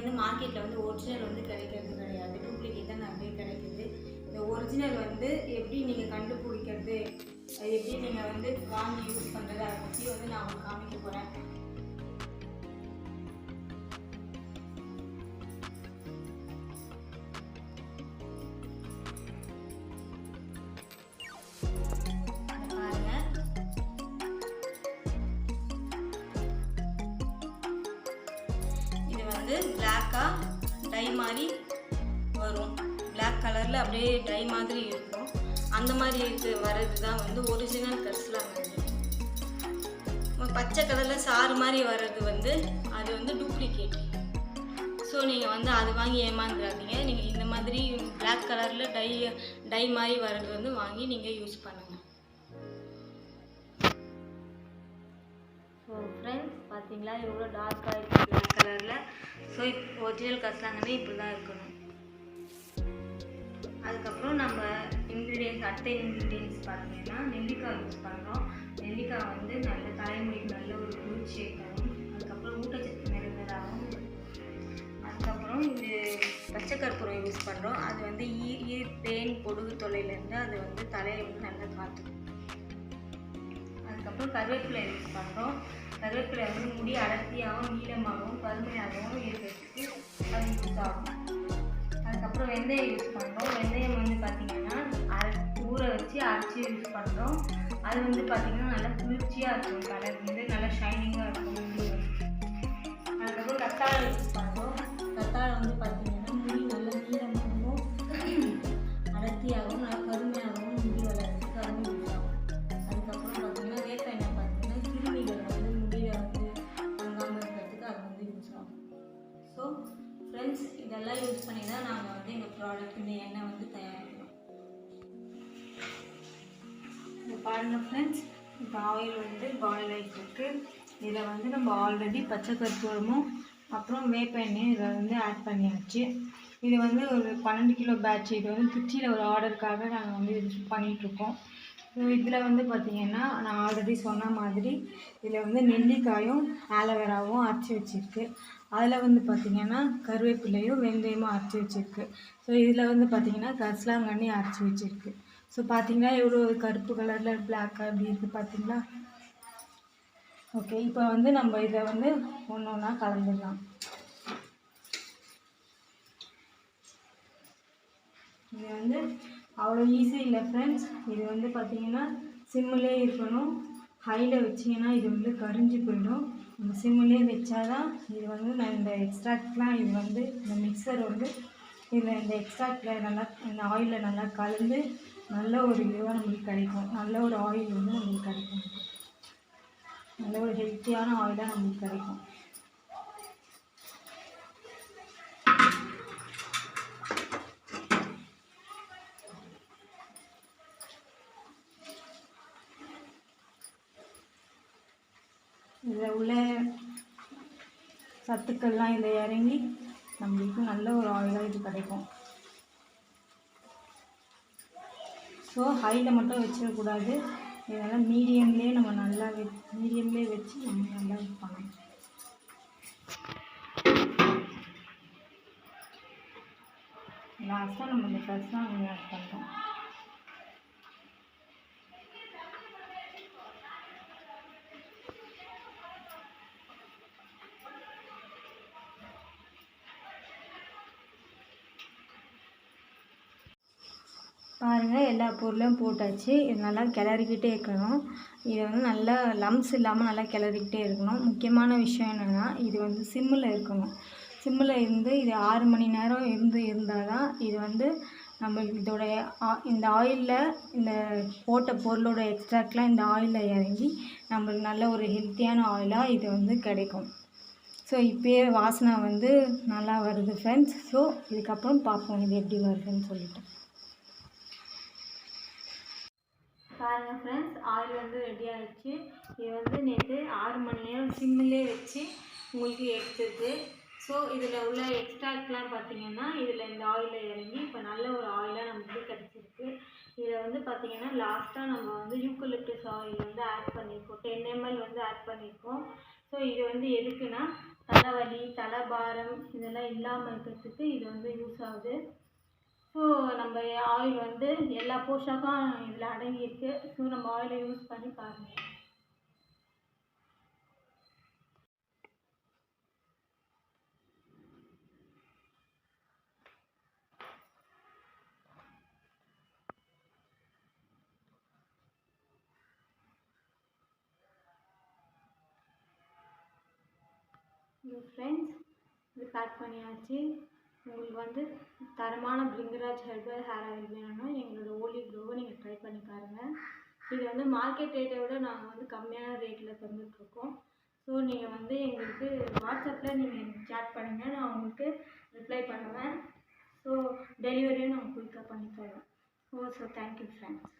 வந்து மார்க்கெட்டில் வந்து ஒரிஜினல் வந்து கிடைக்கிறது கிடையாது. டூப்ளிகேட் தான் நிறைய கிடைக்குது. இந்த ஒரிஜினல் வந்து எப்படி நீங்கள் கண்டுபிடிக்கிறது? அது எப்படி நீங்கள் வந்து வாங்கி யூஸ் பண்ணுறது அதை பற்றி வந்து நான் உங்களுக்கு காமிக்க போகிறேன் வந்து பிளாக்காக டை மாதிரி வரும். பிளாக் கலரில் அப்படியே டை மாதிரி இருக்கும். அந்த மாதிரி இது வர்றது தான் வந்து ஒரிஜினல் கரிசலாங்கண்ணி பச்சை கலரில் சாறு மாதிரி வர்றது வந்து அது வந்து டூப்ளிகேட் ஸோ நீங்கள் வந்து அது வாங்கி ஏமாந்துடாதீங்க நீங்கள் இந்த மாதிரி பிளாக் கலரில் டை டை மாதிரி வர்றது வந்து வாங்கி நீங்கள் யூஸ் பண்ணுங்கள் ஸோ ஃப்ரெண்ட்ஸ் பார்த்தீங்களா எவ்வளோ டார்க்காக இருக்குது பிளாக் கலரில் ஸோ இப்போ ஒரிஜினல் கசலாங்கண்ணே இப்படி தான் இருக்கணும். அதுக்கப்புறம் நம்ம இன்க்ரீடியன்ஸ் அடுத்த இன்க்ரீடியன்ஸ் பார்த்தீங்கன்னா நெல்லிக்காய் யூஸ் பண்ணுறோம் நெல்லிக்காய் வந்து நல்ல தலைமுடிக்கு நல்ல ஒரு குளிர்ச்சியை தரும் அதுக்கப்புறம் ஊட்டச்சத்து நிறைந்ததாகவும் அதுக்கப்புறம் இது பச்சை கற்பூரம் யூஸ் பண்ணுறோம் அது வந்து ஈ ஈ பேன் பொடுகு தொல்லையிலேருந்து அது வந்து தலையை வந்து நல்லா காத்துக்கும். அதுக்கப்புறம் கருவேப்பிலை யூஸ் பண்ணுறோம் கருவேப்பிலை வந்து முடி அடர்த்தியாகவும் நீளமாகவும் கருமையாகவும் இருக்கிறதுக்கு அது யூஸ் ஆகும். அதுக்கப்புறம் வெந்தயம் யூஸ் பண்ணுறோம் வெந்தயம் வந்து பார்த்திங்கன்னா அரை ஊற வச்சு அரைச்சி யூஸ் பண்ணுறோம் அது வந்து பார்த்திங்கன்னா நல்லா குளிர்ச்சியாக இருக்கும் கலர் வந்து நல்லா ஷைனிங்காக இருக்கும். அதுக்கப்புறம் கத்தாழை யூஸ் பண்ணுறோம் கத்தாழை வந்து யூஸ் பண்ணி தான் நாங்கள் வந்து எங்கள் ப்ராடக்ட் இந்த எண்ணெய் வந்து தயாரிக்கிறோம். இது பாருங்கள் ஃப்ரெண்ட்ஸ் இப்போ ஆயில் வந்து பாயில் ஆகிட்டுருக்கு இதில் வந்து நம்ம ஆல்ரெடி பச்சை கற்பூரமும் அப்புறம் வேப்ப எண்ணெயும் இதை வந்து ஆட் பண்ணியாச்சு. இது வந்து ஒரு பன்னெண்டு கிலோ பேட்ச் இது வந்து திருச்சியில் ஒரு ஆர்டருக்காக நாங்கள் வந்து இது பண்ணிகிட்ருக்கோம் இதில் வந்து பார்த்திங்கன்னா நான் ஆல்ரெடி சொன்ன மாதிரி இதில் வந்து நெல்லிக்காயும் ஆலோவேராவும் அரைச்சி வச்சுருக்கு. அதில் வந்து பார்த்திங்கன்னா கருவேப்பிலையும் வெந்தயமும் அரைச்சி வச்சுருக்கு. ஸோ இதில் வந்து பார்த்திங்கன்னா கரிசலாங்கண்ணி அரைச்சி வச்சுருக்கு. ஸோ பார்த்திங்கன்னா எவ்வளோ கருப்பு கலரில் பிளாக்காக எப்படி இருக்குது பார்த்திங்களா ஓகே இப்போ வந்து நம்ம இதை வந்து ஒன்று ஒன்றா கலந்துடலாம். இது வந்து அவ்வளோ ஈஸி இல்லை ஃப்ரெண்ட்ஸ் இது வந்து பார்த்திங்கன்னா சிம்மிலே இருக்கணும். ஹையில் வச்சிங்கன்னா இது வந்து கரிஞ்சு போயிடும். நம்ம சிம்மிலே வச்சாதான் இது வந்து நான் இந்த எக்ஸ்ட்ராக்ட்லாம் இது வந்து இந்த மிக்சர் வந்து இதில் இந்த எக்ஸ்ட்ராக்டில் நல்லா இந்த ஆயிலில் நல்லா கலந்து நல்ல ஒரு இதுவாக நம்மளுக்கு கிடைக்கும். நல்ல ஒரு ஆயில் வந்து நம்மளுக்கு கிடைக்கும். நல்ல ஒரு ஹெல்த்தியான ஆயிலாக நம்மளுக்கு கிடைக்கும். இதில் உள்ள சத்துக்கள்லாம் இதில் இறங்கி நம்மளுக்கு நல்ல ஒரு ஆயிலாக இது கிடைக்கும். ஸோ ஹையில் மட்டும் வச்சிடக்கூடாது. இதனால் மீடியம்லேயே நம்ம நல்லா வெ மீடியம்லேயே வச்சு நம்ம நல்லா இது பண்ணணும். லாஸ்ட்டாக நம்ம இந்த ஃப்ரெஷ்ஷாக ஆட் பண்ணுறோம் பாருங்கள் எல்லா பொருளும் போட்டாச்சு. இது நல்லா கிளறிக்கிட்டே இருக்கணும். இது வந்து நல்லா லம்ஸ் இல்லாமல் நல்லா கிளறிக்கிட்டே இருக்கணும். முக்கியமான விஷயம் என்னென்னா இது வந்து சிம்மில் இருக்கணும். சிம்மில் இருந்து இது ஆறு மணி நேரம் இருந்து இருந்தால் தான் இது வந்து நம்ம இதோடைய ஆ- இந்த ஆயிலில் இந்த போட்ட பொருளோட எக்ஸ்ட்ராக்ட்லாம் இந்த ஆயிலில் இறங்கி நம்மளுக்கு நல்ல ஒரு ஹெல்த்தியான ஆயிலாக இது வந்து கிடைக்கும். ஸோ இப்போயே வாசனை வந்து நல்லா வருது ஃப்ரெண்ட்ஸ் ஸோ இதுக்கப்புறம் பார்ப்போம் இது எப்படி வருதுன்னு சொல்லிட்டு. பாருங்கள் ஃப்ரெண்ட்ஸ் ஆயில் வந்து ரெடி ஆகிடுச்சு இது வந்து நேற்று ஆறு மணி நேரம் சிம்மிலே வச்சு உங்களுக்கு எடுத்தது. ஸோ இதில் உள்ள எக்ஸ்ட்ராக்ட்லாம் பார்த்தீங்கன்னா இதில் இந்த ஆயிலில் இறங்கி இப்போ நல்ல ஒரு ஆயிலாக நமக்கு கிடச்சிருக்கு. இதில் வந்து பார்த்தீங்கன்னா லாஸ்ட்டாக நம்ம வந்து யூக்கலிப்டஸ் ஆயில் வந்து ஆட் பண்ணியிருக்கோம் டென் எம்எல் வந்து ஆட் பண்ணியிருக்கோம் ஸோ இது வந்து எதுக்குன்னா தலைவலி தலைபாரம் இதெல்லாம் இல்லாமல் இருக்கிறதுக்கு இது வந்து யூஸ் ஆகுது. ஸோ நம்ம ஆயில் வந்து எல்லா போஷாக்கும் இதில் அடங்கியிருக்கு. ஸோ நம்ம ஆயிலை யூஸ் பண்ணி பாருங்கள் ஃப்ரெண்ட்ஸ் இது பேக் பண்ணியாச்சு. உங்களுக்கு வந்து தரமான பிரிங்கராஜ் ஹெர்பல் ஹேர் ஆயில் வேணும்னா எங்களோட ஓலி க்ளோவை நீங்கள் ட்ரை பண்ணி பாருங்கள் இது வந்து மார்க்கெட் ரேட்டை விட நாங்கள் வந்து கம்மியான ரேட்டில் தந்துட்டுருக்கோம். ஸோ நீங்கள் வந்து எங்களுக்கு வாட்ஸ்அப்பில் நீங்கள் எனக்கு சேட் பண்ணுங்கள் நான் உங்களுக்கு ரிப்ளை பண்ணுவேன். ஸோ டெலிவரியும் நாங்கள் குயிக்காக பண்ணி தரோம் ஓ ஸோ தேங்க்யூ ஃப்ரெண்ட்ஸ்